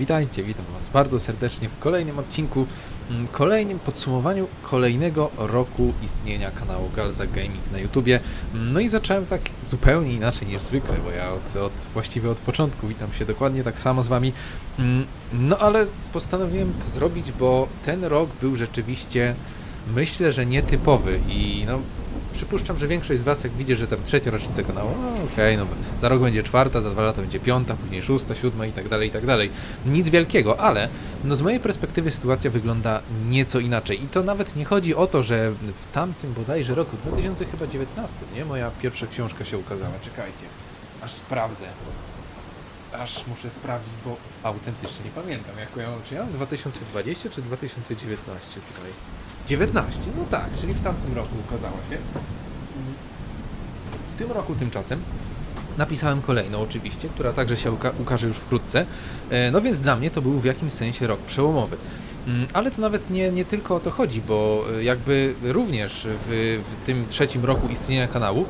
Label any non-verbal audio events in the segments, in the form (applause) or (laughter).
Witajcie, witam Was bardzo serdecznie w kolejnym odcinku, mm, kolejnym podsumowaniu kolejnego roku istnienia kanału Galza Gaming na YouTubie. No i zacząłem tak zupełnie inaczej niż zwykle, bo ja od, od, właściwie od początku witam się dokładnie tak samo z Wami. Mm, No ale postanowiłem to zrobić, bo ten rok był rzeczywiście, myślę, że nietypowy i no przypuszczam, że większość z Was, jak widzi, że tam trzecia rocznica kanału, no okej, no za rok będzie czwarta, za dwa lata będzie piąta, później szósta, siódma i tak dalej, i tak dalej. Nic wielkiego, ale no z mojej perspektywy sytuacja wygląda nieco inaczej. I to nawet nie chodzi o to, że w tamtym bodajże roku, 2019, nie? Moja pierwsza książka się ukazała. Czekajcie, aż sprawdzę. Aż muszę sprawdzić, bo autentycznie nie pamiętam, jak ją, czy ja mam 2020 czy 2019 tutaj. 19, no tak, czyli w tamtym roku ukazała się. W tym roku tymczasem napisałem kolejną oczywiście, która także się uka ukaże już wkrótce. E, No więc dla mnie to był w jakimś sensie rok przełomowy. Mm, Ale to nawet nie, nie tylko o to chodzi, bo e, jakby również w, w tym trzecim roku istnienia kanału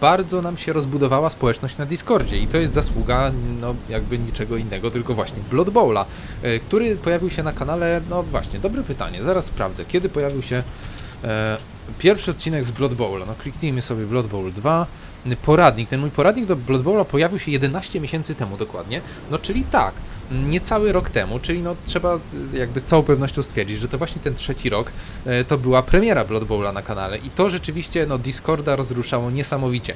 bardzo nam się rozbudowała społeczność na Discordzie i to jest zasługa no jakby niczego innego, tylko właśnie Blood Bowla, e, który pojawił się na kanale, no właśnie, dobre pytanie, zaraz sprawdzę, kiedy pojawił się e, pierwszy odcinek z Blood Bowla, no kliknijmy sobie Blood Bowl 2, poradnik, ten mój poradnik do Blood Bowla pojawił się 11 miesięcy temu dokładnie, no czyli tak, niecały rok temu, czyli no trzeba jakby z całą pewnością stwierdzić, że to właśnie ten trzeci rok e, to była premiera Blood Bowla na kanale i to rzeczywiście no Discorda rozruszało niesamowicie.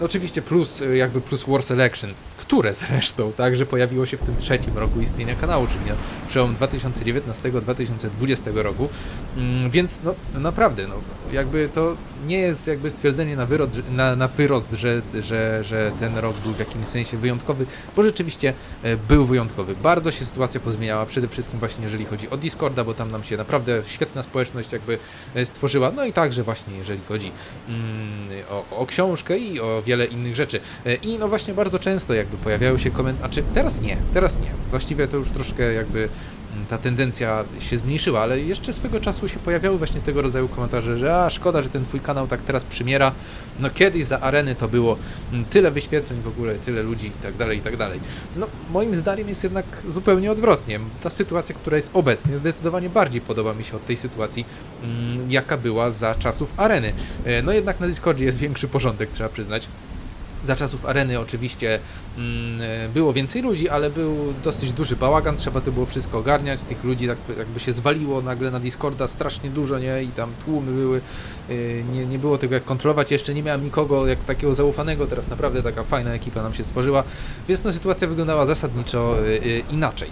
Mm, Oczywiście plus y, jakby plus War Selection, które zresztą także pojawiło się w tym trzecim roku istnienia kanału, czyli na przełom 2019-2020 roku. Mm, Więc no naprawdę, no jakby to nie jest jakby stwierdzenie na, wyrod, na, na wyrost, że, że, że ten rok był w jakimś sensie wyjątkowy, bo rzeczywiście e, był wyjątkowy. Bardzo się sytuacja pozmieniała, przede wszystkim właśnie jeżeli chodzi o Discorda, bo tam nam się naprawdę świetna społeczność jakby e, stworzyła, no i także właśnie jeżeli chodzi mm, o, o książkę i o wiele innych rzeczy. E, I no właśnie bardzo często jakby pojawiały się komentarze, znaczy teraz nie, teraz nie. Właściwie to już troszkę jakby ta tendencja się zmniejszyła, ale jeszcze swego czasu się pojawiały właśnie tego rodzaju komentarze, że a szkoda, że ten twój kanał tak teraz przymiera. No kiedyś za areny to było mm, tyle wyświetleń w ogóle, tyle ludzi i tak dalej, i tak dalej. No moim zdaniem jest jednak zupełnie odwrotnie. Ta sytuacja, która jest obecnie, zdecydowanie bardziej podoba mi się od tej sytuacji, mm, jaka była za czasów areny. E, No jednak na Discordzie jest większy porządek, trzeba przyznać. Za czasów areny oczywiście mm, było więcej ludzi, ale był dosyć duży bałagan, trzeba to było wszystko ogarniać, tych ludzi tak jakby się zwaliło nagle na Discorda strasznie dużo, nie? I tam tłumy były, y, nie, nie było tego jak kontrolować, jeszcze nie miałem nikogo jak takiego zaufanego, teraz naprawdę taka fajna ekipa nam się stworzyła, więc no sytuacja wyglądała zasadniczo y, y, inaczej.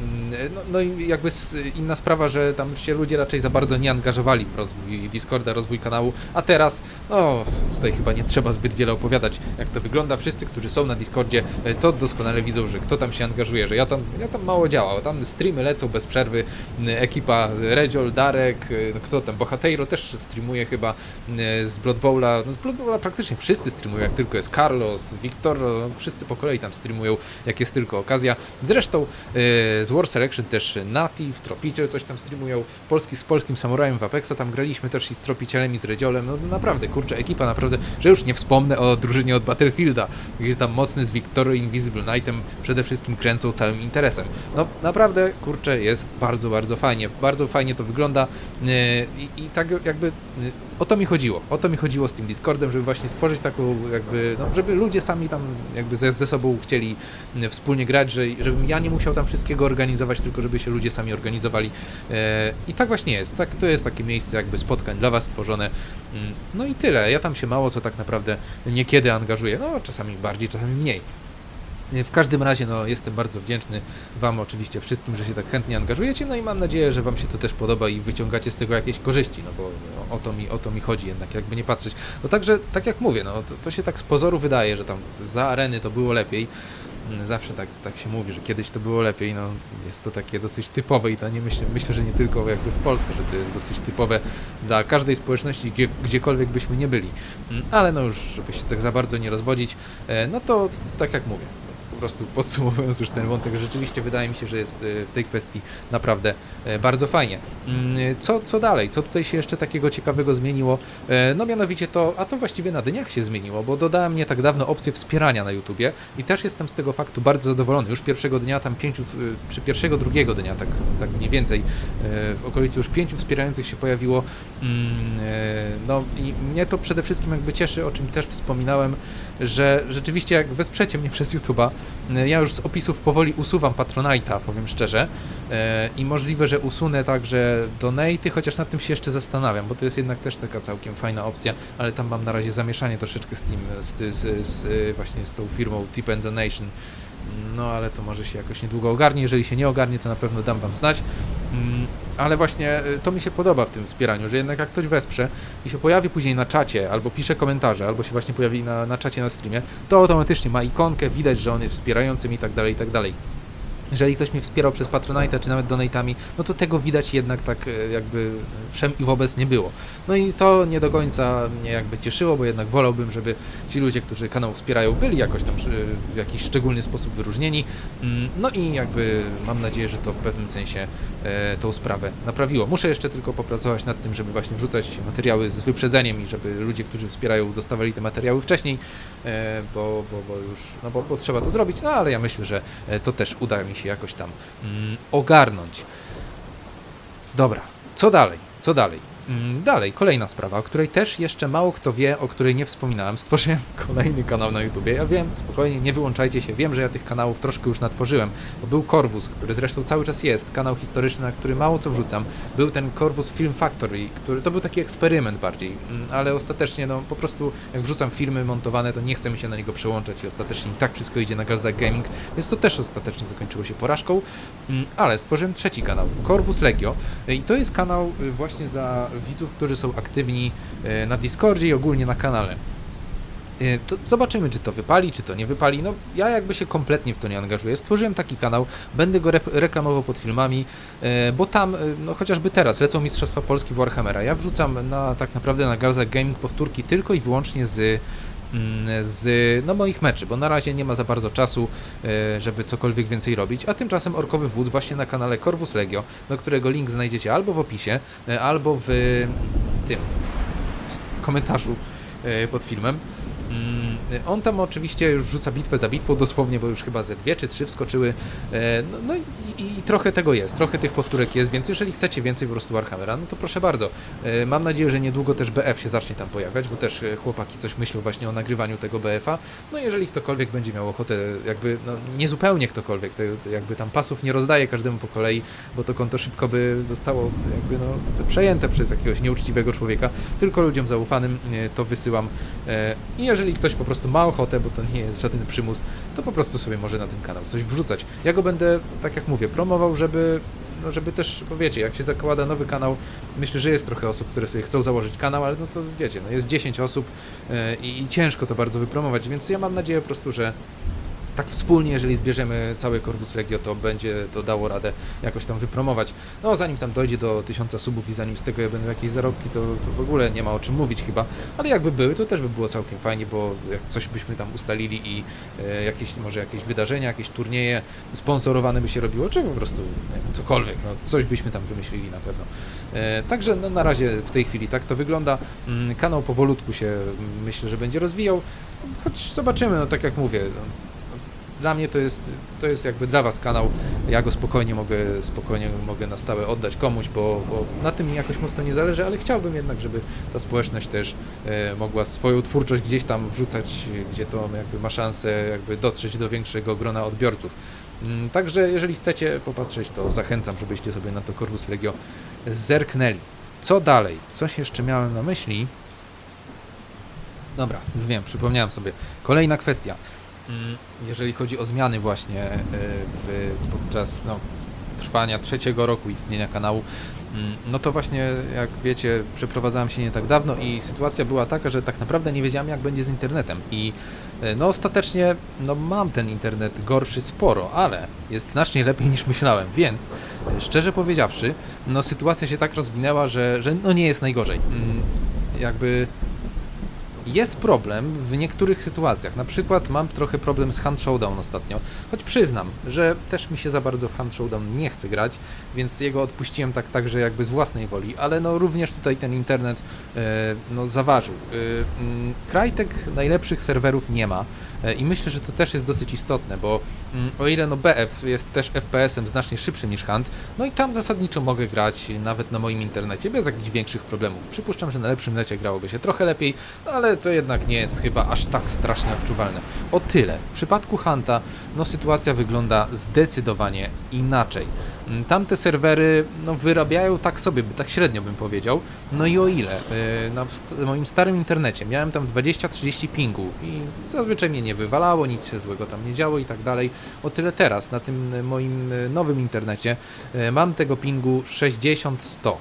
Mm, mm, No, no i jakby inna sprawa, że tam się ludzie raczej za bardzo nie angażowali w rozwój Discorda, rozwój kanału, a teraz, no tutaj chyba nie trzeba zbyt wiele opowiadać, jak to wygląda. Wszyscy, którzy są na Discordzie, e, to doskonale widzą, że kto tam się angażuje, że ja tam, ja tam mało działał, tam streamy lecą bez przerwy, m, ekipa Redziol, Darek, e, no kto tam, Bohateiro też streamuje chyba m, z Blood Bowla, no z Blood Bowla praktycznie wszyscy streamują, jak tylko jest Carlos, Victor, no, wszyscy po kolei tam streamują, jak jest tylko okazja. Zresztą e, z War Selection też Native, Tropiciel coś tam streamują, Polski z polskim samurajem w Apexa tam graliśmy też i z Tropicielem i z Redziolem, no naprawdę, kurczę, ekipa naprawdę, że już nie wspomnę o drużynie od Battlefielda, gdzie tam mocny z Victory Invisible Knightem przede wszystkim kręcą całym interesem. No naprawdę, kurczę, jest bardzo, bardzo fajnie, bardzo fajnie to wygląda e, i, i tak jakby e, o to mi chodziło, o to mi chodziło z tym Discordem, żeby właśnie stworzyć taką jakby, no żeby ludzie sami tam jakby ze, ze sobą chcieli e, wspólnie grać, że, żebym ja nie musiał tam wszystkiego organizować, tylko żeby się ludzie sami organizowali. E, I tak właśnie jest. Tak, to jest takie miejsce jakby spotkań dla Was stworzone. Mm, No i tyle. Ja tam się mało co tak naprawdę niekiedy angażuję. No czasami bardziej, czasami mniej. W każdym razie no, jestem bardzo wdzięczny Wam oczywiście wszystkim, że się tak chętnie angażujecie, no i mam nadzieję, że Wam się to też podoba i wyciągacie z tego jakieś korzyści, no bo no, o, to mi, o to mi chodzi jednak, jakby nie patrzeć. No także, tak jak mówię, no to, to się tak z pozoru wydaje, że tam za areny to było lepiej. Mm, Zawsze tak, tak się mówi, że kiedyś to było lepiej, no jest to takie dosyć typowe i to nie myślę, myślę, że nie tylko jakby w Polsce, że to jest dosyć typowe dla każdej społeczności, gdzie, gdziekolwiek byśmy nie byli. Mm, Ale no już, żeby się tak za bardzo nie rozwodzić, e, no to tak jak mówię, po prostu podsumowując już ten wątek, rzeczywiście wydaje mi się, że jest e, w tej kwestii naprawdę e, bardzo fajnie. Mm, Co, co dalej? Co tutaj się jeszcze takiego ciekawego zmieniło? E, No mianowicie to, a to właściwie na dniach się zmieniło, bo dodałem nie tak dawno opcję wspierania na YouTubie i też jestem z tego faktu bardzo zadowolony. Już pierwszego dnia, tam pięciu, e, czy pierwszego, drugiego dnia, tak, tak mniej więcej, e, w okolicy już pięciu wspierających się pojawiło. Mm, e, No i mnie to przede wszystkim jakby cieszy, o czym też wspominałem, że rzeczywiście jak wesprzecie mnie przez YouTube'a, e, ja już z opisów powoli usuwam Patronite'a, powiem szczerze, e, i możliwe, że usunę także donaty, chociaż nad tym się jeszcze zastanawiam, bo to jest jednak też taka całkiem fajna opcja, ale tam mam na razie zamieszanie troszeczkę z tym, z, z, z, właśnie z tą firmą Tip and Donation, no ale to może się jakoś niedługo ogarnie, jeżeli się nie ogarnie, to na pewno dam Wam znać. Mm, Ale właśnie y, to mi się podoba w tym wspieraniu, że jednak jak ktoś wesprze i się pojawi później na czacie, albo pisze komentarze, albo się właśnie pojawi na, na czacie na streamie, to automatycznie ma ikonkę, widać, że on jest wspierającym i tak dalej, i tak dalej. Jeżeli ktoś mnie wspierał przez Patronite, czy nawet donatami, no to tego widać jednak tak e, jakby wszem i wobec nie było. No i to nie do końca mnie jakby cieszyło, bo jednak wolałbym, żeby ci ludzie, którzy kanał wspierają, byli jakoś tam w jakiś szczególny sposób wyróżnieni. Mm, No i jakby mam nadzieję, że to w pewnym sensie e, tą sprawę naprawiło. Muszę jeszcze tylko popracować nad tym, żeby właśnie wrzucać materiały z wyprzedzeniem i żeby ludzie, którzy wspierają, dostawali te materiały wcześniej, e, bo, bo, bo już, no bo, bo trzeba to zrobić, no ale ja myślę, że e, to też uda mi się jakoś tam mm, ogarnąć. Dobra, co dalej? Co dalej? Mm, Dalej, kolejna sprawa, o której też jeszcze mało kto wie, o której nie wspominałem. Stworzyłem (laughs) kolejny kanał na YouTubie. Ja wiem, spokojnie, nie wyłączajcie się. Wiem, że ja tych kanałów troszkę już natworzyłem, bo był Corvus, który zresztą cały czas jest, kanał historyczny, na który mało co wrzucam. Był ten Corvus Film Factory, który to był taki eksperyment bardziej, mm, ale ostatecznie, no po prostu jak wrzucam filmy montowane, to nie chce mi się na niego przełączać i ostatecznie i tak wszystko idzie na Galzak Gaming, więc to też ostatecznie zakończyło się porażką. Mm, Ale stworzyłem trzeci kanał, Corvus Legio i to jest kanał y, właśnie dla widzów, którzy są aktywni y, na Discordzie i ogólnie na kanale. Y, To zobaczymy, czy to wypali, czy to nie wypali. No, ja jakby się kompletnie w to nie angażuję. Stworzyłem taki kanał, będę go rep- reklamował pod filmami, y, bo tam, no chociażby teraz, lecą Mistrzostwa Polski w Warhammera. Ja wrzucam na, tak naprawdę na Galzak Gaming powtórki tylko i wyłącznie z z no, moich meczy, bo na razie nie ma za bardzo czasu, e, żeby cokolwiek więcej robić, a tymczasem Orkowy Wódz właśnie na kanale Corvus Legio, do którego link znajdziecie albo w opisie, e, albo w tym w komentarzu e, pod filmem. Mm, On tam oczywiście już wrzuca bitwę za bitwą dosłownie, bo już chyba ze dwie czy trzy wskoczyły. E, No, no i, i trochę tego jest, trochę tych powtórek jest, więc jeżeli chcecie więcej po prostu Warhammera, no to proszę bardzo. E, Mam nadzieję, że niedługo też BF się zacznie tam pojawiać, bo też e, chłopaki coś myślą właśnie o nagrywaniu tego BF-a. No jeżeli ktokolwiek będzie miał ochotę, jakby, no nie zupełnie ktokolwiek, to, to jakby tam pasów nie rozdaje każdemu po kolei, bo to konto szybko by zostało jakby no przejęte przez jakiegoś nieuczciwego człowieka, tylko ludziom zaufanym to wysyłam. I jeżeli ktoś po prostu ma ochotę, bo to nie jest żaden przymus, to po prostu sobie może na ten kanał coś wrzucać. Ja go będę, tak jak mówię, promował, żeby no żeby też, bo wiecie, jak się zakłada nowy kanał, myślę, że jest trochę osób, które sobie chcą założyć kanał, ale no to wiecie, no jest 10 osób e, i, i ciężko to bardzo wypromować, więc ja mam nadzieję po prostu, że tak wspólnie, jeżeli zbierzemy cały Corvus Legio, to będzie to dało radę jakoś tam wypromować. No zanim tam dojdzie do 1000 subów i zanim z tego będą jakieś zarobki, to, w ogóle nie ma o czym mówić chyba, ale jakby były, to też by było całkiem fajnie, bo jak coś byśmy tam ustalili i e, jakieś, może jakieś wydarzenia, jakieś turnieje sponsorowane by się robiło, czy po prostu cokolwiek, no, coś byśmy tam wymyślili na pewno. E, Także no, na razie w tej chwili tak to wygląda. Mm, Kanał powolutku się mm, myślę, że będzie rozwijał, choć zobaczymy, no tak jak mówię, no, dla mnie to jest, to jest jakby dla Was kanał. Ja go spokojnie mogę, spokojnie mogę na stałe oddać komuś, bo, bo na tym mi jakoś mocno nie zależy, ale chciałbym jednak, żeby ta społeczność też e, mogła swoją twórczość gdzieś tam wrzucać, gdzie to jakby ma szansę jakby dotrzeć do większego grona odbiorców. Mm, Także jeżeli chcecie popatrzeć, to zachęcam, żebyście sobie na to Corvus Legio zerknęli. Co dalej? Coś jeszcze miałem na myśli. Dobra, już wiem, przypomniałem sobie. Kolejna kwestia. Mm, Jeżeli chodzi o zmiany właśnie e, w, podczas no, trwania trzeciego roku istnienia kanału, mm, no to właśnie jak wiecie, przeprowadzałem się nie tak dawno i sytuacja była taka, że tak naprawdę nie wiedziałem jak będzie z internetem i e, no ostatecznie no mam ten internet gorszy sporo, ale jest znacznie lepiej niż myślałem, więc e, szczerze powiedziawszy, no sytuacja się tak rozwinęła, że, że no nie jest najgorzej. Mm, Jakby Jest problem w niektórych sytuacjach. Na przykład mam trochę problem z Hand Showdown ostatnio. Choć przyznam, że też mi się za bardzo w Hand Showdown nie chce grać, więc jego odpuściłem tak także jakby z własnej woli, ale no również tutaj ten internet e, no zaważył. E, mm, Crytek najlepszych serwerów nie ma. E, I myślę, że to też jest dosyć istotne, bo mm, o ile no BF jest też FPS-em znacznie szybszym niż Hunt, no i tam zasadniczo mogę grać nawet na moim internecie bez jakichś większych problemów. Przypuszczam, że na lepszym necie grałoby się trochę lepiej, no ale to jednak nie jest chyba aż tak strasznie odczuwalne. O tyle. W przypadku Hunta no sytuacja wygląda zdecydowanie inaczej. Mm, Tamte serwery no, wyrabiają tak sobie, tak średnio bym powiedział. No i o ile yy, na moim starym internecie miałem tam 20-30 pingu i zazwyczaj mnie nie wywalało, nic się złego tam nie działo i tak dalej. O tyle teraz na tym y, moim y, nowym internecie y, mam tego pingu 60-100.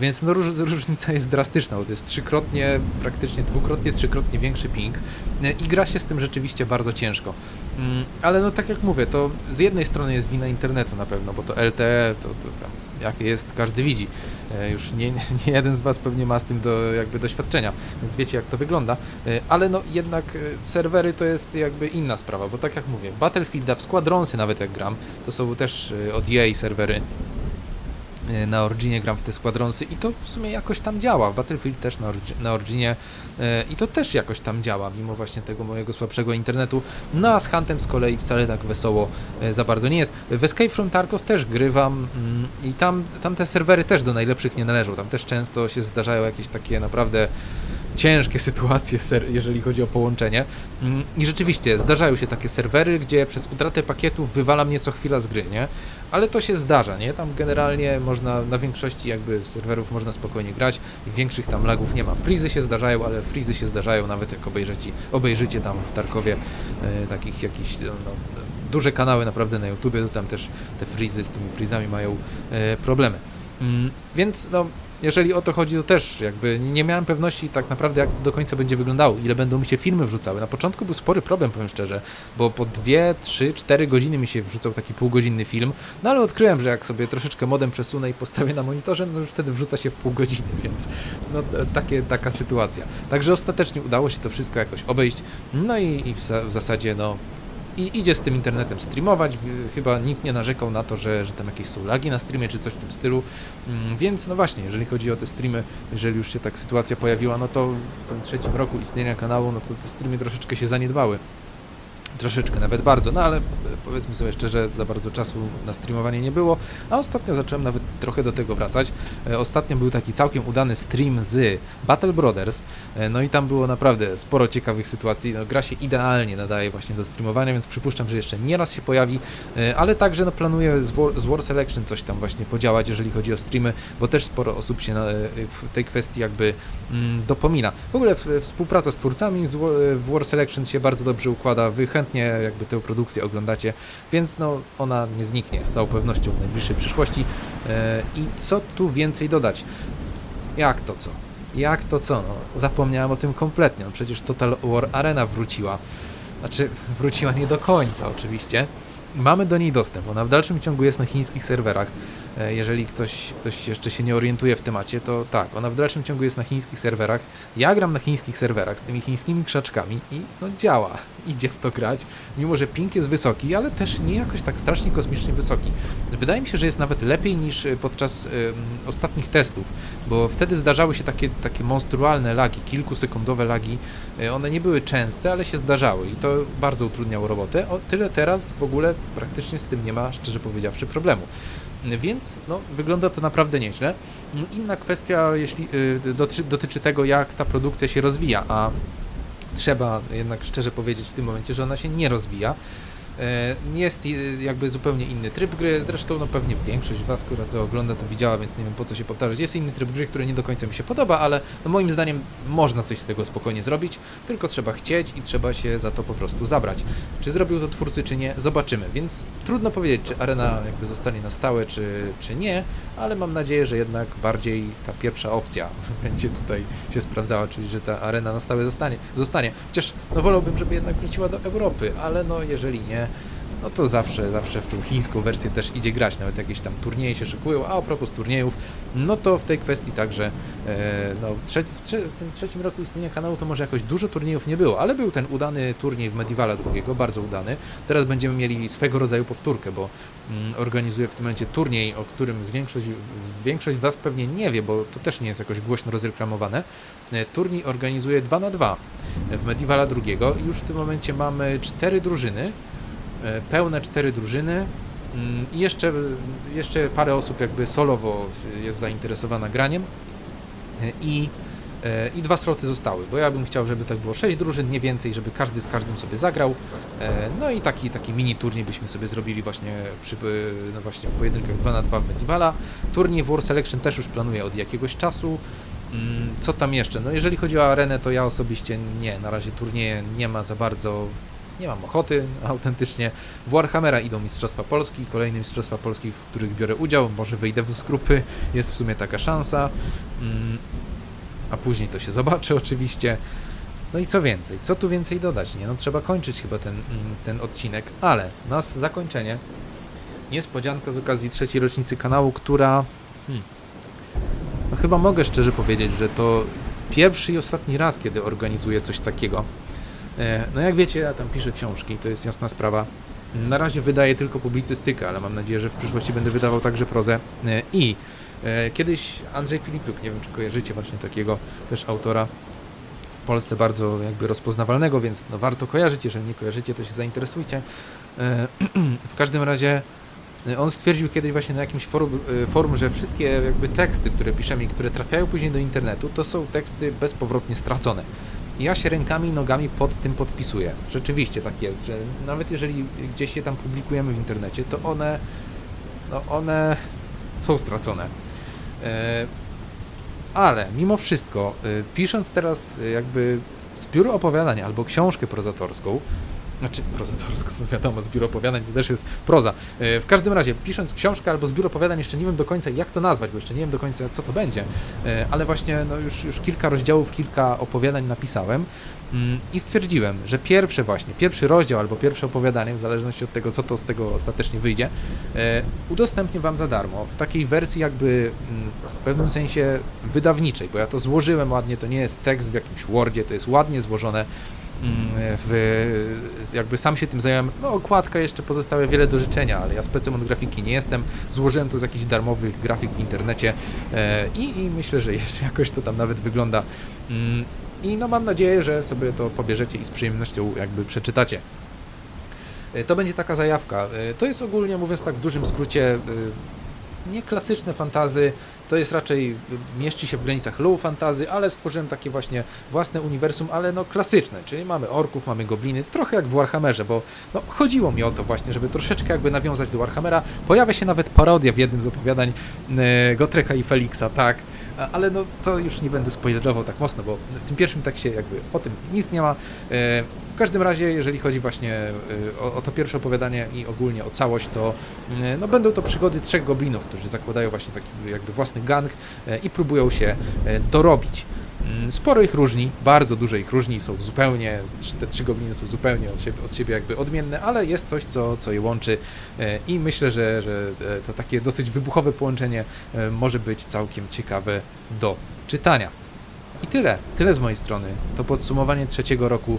Więc no, róż, różnica jest drastyczna, bo to jest trzykrotnie, praktycznie dwukrotnie, trzykrotnie większy ping y, i gra się z tym rzeczywiście bardzo ciężko. Mm, Ale no tak jak mówię, to z jednej strony jest wina internetu na pewno, bo to LTE, to, to tam jakie jest, każdy widzi. E, Już nie, nie jeden z Was pewnie ma z tym do, jakby doświadczenia, więc wiecie jak to wygląda. E, Ale no jednak e, serwery to jest jakby inna sprawa, bo tak jak mówię, Battlefielda w Squadronsy nawet jak gram, to są też od EA serwery. E, Na Originie gram w te Squadronsy i to w sumie jakoś tam działa. Battlefield też na, Origi- na Originie e, i to też jakoś tam działa, mimo właśnie tego mojego słabszego internetu. No a z Huntem z kolei wcale tak wesoło e, za bardzo nie jest. W Escape from Tarkov też grywam mm, i tam, tam te serwery też do najlepszych nie należą. Tam też często się zdarzają jakieś takie naprawdę ciężkie sytuacje, jeżeli chodzi o połączenie. Mm, I rzeczywiście zdarzają się takie serwery, gdzie przez utratę pakietów wywala mnie co chwila z gry, nie? Ale to się zdarza, nie? Tam generalnie można, na większości jakby serwerów można spokojnie grać większych tam lagów nie ma. Frizy się zdarzają, ale frizy się zdarzają nawet jak obejrzycie, obejrzycie tam w Tarkowie e, takich jakichś, no, no, duże kanały naprawdę na YouTubie, to tam też te frizy z tymi frizami mają e, problemy. Mm, więc no, jeżeli o to chodzi, to też jakby nie miałem pewności tak naprawdę jak do końca będzie wyglądało, ile będą mi się filmy wrzucały. Na początku był spory problem, powiem szczerze, bo po 2, 3, 4 godziny mi się wrzucał taki półgodzinny film, no ale odkryłem, że jak sobie troszeczkę modem przesunę i postawię na monitorze, no już wtedy wrzuca się w pół godziny, (laughs) więc no e, takie, taka sytuacja. Także ostatecznie udało się to wszystko jakoś obejść, no i, i w, w zasadzie no i idzie z tym internetem streamować. Chyba nikt nie narzekał na to, że, że tam jakieś są lagi na streamie czy coś w tym stylu. Mm, Więc no właśnie, jeżeli chodzi o te streamy, jeżeli już się tak sytuacja pojawiła, no to w tym trzecim roku istnienia kanału, no to te streamy troszeczkę się zaniedbały. Troszeczkę, nawet bardzo, no ale e, powiedzmy sobie szczerze, za bardzo czasu na streamowanie nie było, a ostatnio zacząłem nawet trochę do tego wracać. E, Ostatnio był taki całkiem udany stream z Battle Brothers, e, no i tam było naprawdę sporo ciekawych sytuacji. No, gra się idealnie nadaje właśnie do streamowania, więc przypuszczam, że jeszcze nieraz się pojawi, ale także no, planuję z War, z War Selection coś tam właśnie podziałać, jeżeli chodzi o streamy, bo też sporo osób się w tej kwestii jakby mm, dopomina. W ogóle w, współpraca z twórcami w War Selection się bardzo dobrze układa, wy chętnie jakby tę produkcję oglądacie, więc no ona nie zniknie z całą pewnością w najbliższej przyszłości. E, I co tu więcej dodać? Jak to co? Jak to co? No, zapomniałem o tym kompletnie. No, przecież Total War Arena wróciła. Znaczy, (laughs) wróciła nie do końca oczywiście. Mamy do niej dostęp. Ona w dalszym ciągu jest na chińskich serwerach. E, Jeżeli ktoś, ktoś jeszcze się nie orientuje w temacie, to tak, ona w dalszym ciągu jest na chińskich serwerach. Ja gram na chińskich serwerach z tymi chińskimi krzaczkami i no działa. (laughs) Idzie w to grać, mimo że ping jest wysoki, ale też nie jakoś tak strasznie kosmicznie wysoki. Wydaje mi się, że jest nawet lepiej niż e, podczas em, ostatnich testów, bo wtedy zdarzały się takie, takie monstrualne lagi, kilkusekundowe lagi. E, One nie były częste, ale się zdarzały i to bardzo utrudniało robotę. O tyle teraz w ogóle praktycznie z tym nie ma, szczerze powiedziawszy, problemu. Więc no, wygląda to naprawdę nieźle. Inna kwestia jeśli, y, dotyczy, dotyczy tego, jak ta produkcja się rozwija, a trzeba jednak szczerze powiedzieć w tym momencie, że ona się nie rozwija. E, Jest y, jakby zupełnie inny tryb gry, zresztą no pewnie większość z Was, która to ogląda, to widziała, więc nie wiem po co się powtarzać. Jest inny tryb gry, który nie do końca mi się podoba, ale no moim zdaniem można coś z tego spokojnie zrobić, tylko trzeba chcieć i trzeba się za to po prostu zabrać. Czy zrobił to twórcy, czy nie, zobaczymy, więc trudno powiedzieć, czy arena jakby zostanie na stałe, czy, czy nie, ale mam nadzieję, że jednak bardziej ta pierwsza opcja (laughs) będzie tutaj się sprawdzała, czyli że ta arena na stałe zostanie. zostanie. Chociaż no wolałbym, żeby jednak wróciła do Europy, ale no jeżeli nie, no to zawsze, zawsze w tą chińską wersję też idzie grać, nawet jakieś tam turnieje się szykują, a a propos turniejów, no to w tej kwestii także, e, no w, tym trzecim roku istnienia kanału to może jakoś dużo turniejów nie było, ale był ten udany turniej w Medievala drugiego, bardzo udany. Teraz będziemy mieli swego rodzaju powtórkę, bo mm, organizuję w tym momencie turniej, o którym z większość, większość Was pewnie nie wie, bo to też nie jest jakoś głośno rozreklamowane. E, Turniej organizuje 2 na 2 w Medievala drugiego już w tym momencie mamy cztery drużyny, pełne cztery drużyny mm, i jeszcze, jeszcze parę osób jakby solowo jest zainteresowana graniem E, i, e, i dwa sloty zostały, bo ja bym chciał, żeby tak było sześć drużyn, nie więcej, żeby każdy z każdym sobie zagrał, E, no i taki, taki mini turniej byśmy sobie zrobili właśnie przy e, no właśnie pojedynkach 2 na 2 w Medievala. Turniej War Selection też już planuję od jakiegoś czasu. Mm, Co tam jeszcze? No jeżeli chodzi o arenę, to ja osobiście nie, na razie turnieje nie ma za bardzo, nie mam ochoty autentycznie. W Warhammera idą Mistrzostwa Polski, kolejne Mistrzostwa Polski, w których biorę udział, może wyjdę z grupy, jest w sumie taka szansa. Mm, A później to się zobaczy (laughs) oczywiście. No i co więcej? Co tu więcej dodać? Nie, no trzeba kończyć chyba ten, mm, ten odcinek, ale na zakończenie niespodzianka z okazji trzeciej rocznicy kanału, która hmm, no chyba mogę szczerze powiedzieć, że to pierwszy i ostatni raz, kiedy organizuję coś takiego. E, No jak wiecie, ja tam piszę książki, to jest jasna sprawa. Na razie wydaję tylko publicystykę, ale mam nadzieję, że w przyszłości będę wydawał także prozę. E, I e, kiedyś Andrzej Filipiuk, nie wiem czy kojarzycie właśnie takiego też autora w Polsce bardzo jakby rozpoznawalnego, więc no warto kojarzyć, jeżeli nie kojarzycie, to się zainteresujcie. (clears throat) W każdym razie on stwierdził kiedyś właśnie na jakimś forum, forum, że wszystkie jakby teksty, które piszemy i które trafiają później do internetu, to są teksty bezpowrotnie stracone. Ja się rękami i nogami pod tym podpisuję. Rzeczywiście tak jest, że nawet jeżeli gdzieś je tam publikujemy w internecie, to one, no one są stracone. E, ale mimo wszystko, y, pisząc teraz y, jakby zbiór opowiadań albo książkę prozatorską, znaczy prozatorską, no wiadomo, zbiór opowiadań to też jest proza. Y, W każdym razie, pisząc książkę albo zbiór opowiadań, jeszcze nie wiem do końca jak to nazwać, bo jeszcze nie wiem do końca co to będzie, Y, ale właśnie no już, już kilka rozdziałów, kilka opowiadań napisałem mm, i stwierdziłem, że pierwsze właśnie, pierwszy rozdział albo pierwsze opowiadanie, w zależności od tego, co to z tego ostatecznie wyjdzie, e, udostępnię Wam za darmo w takiej wersji jakby mm, w pewnym sensie wydawniczej, bo ja to złożyłem ładnie, to nie jest tekst w jakimś Wordzie, to jest ładnie złożone w, jakby sam się tym zająłem, no okładka jeszcze pozostawia wiele do życzenia, ale ja specem od grafiki nie jestem, złożyłem to z jakichś darmowych grafik w internecie e, i, i myślę, że (laughs) jeszcze jakoś to tam nawet wygląda Mm, i no mam nadzieję, że sobie to pobierzecie i z przyjemnością jakby przeczytacie. E, To będzie taka zajawka. E, To jest ogólnie mówiąc tak w dużym skrócie nie klasyczne fantazy, to jest raczej e, mieści się w granicach low fantazy, ale stworzyłem takie właśnie własne uniwersum, ale no klasyczne, czyli mamy orków, mamy gobliny, trochę jak w Warhammerze, bo no, chodziło mi o to właśnie, żeby troszeczkę jakby nawiązać do Warhammera. Pojawia się nawet parodia w jednym z opowiadań e, Gotreka i Felixa, tak, a- ale no to już nie będę spoilerował tak mocno, bo w tym pierwszym tekście jakby o tym nic nie ma. W każdym razie, jeżeli chodzi właśnie e, o, o to pierwsze opowiadanie i ogólnie o całość, to e, no, będą to przygody trzech goblinów, którzy zakładają właśnie taki jakby własny gang e, i próbują się dorobić. Mm, Sporo ich różni, bardzo dużo ich różni, są zupełnie, te trzy gobliny są zupełnie od siebie, od siebie jakby odmienne, ale jest coś, co, co je łączy i myślę, że, że e, to takie dosyć wybuchowe połączenie e, może być całkiem ciekawe do czytania. I tyle, tyle z mojej strony. To podsumowanie trzeciego roku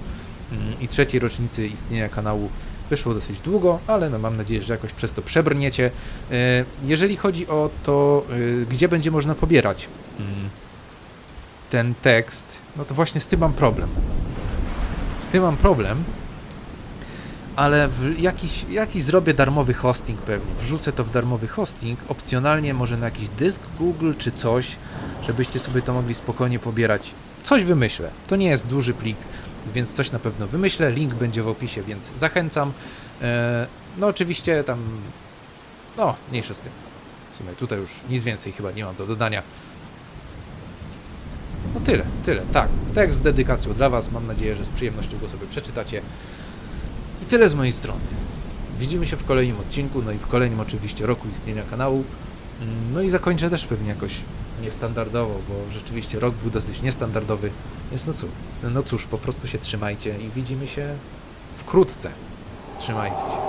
i trzeciej rocznicy istnienia kanału wyszło dosyć długo, ale no mam nadzieję, że jakoś przez to przebrniecie. E, Jeżeli chodzi o to, e, gdzie będzie można pobierać mm, ten tekst, no to właśnie z tym mam problem. Z tym mam problem, ale jakiś, jakiś zrobię darmowy hosting pewnie. Wrzucę to w darmowy hosting, opcjonalnie może na jakiś dysk Google czy coś, żebyście sobie to mogli spokojnie pobierać. Coś wymyślę. To nie jest duży plik, więc coś na pewno wymyślę. Link będzie w opisie, więc zachęcam. E, no oczywiście tam, no mniejsza z tym. W sumie tutaj już nic więcej chyba nie mam do dodania. No tyle, tyle, tak. Tekst z dedykacją dla Was. Mam nadzieję, że z przyjemnością go sobie przeczytacie. I tyle z mojej strony. Widzimy się w kolejnym odcinku, no i w kolejnym oczywiście roku istnienia kanału. Mm, No i zakończę też pewnie jakoś niestandardowo, bo rzeczywiście rok był dosyć niestandardowy. Więc no cóż, no cóż, po prostu się trzymajcie i widzimy się wkrótce. Trzymajcie się.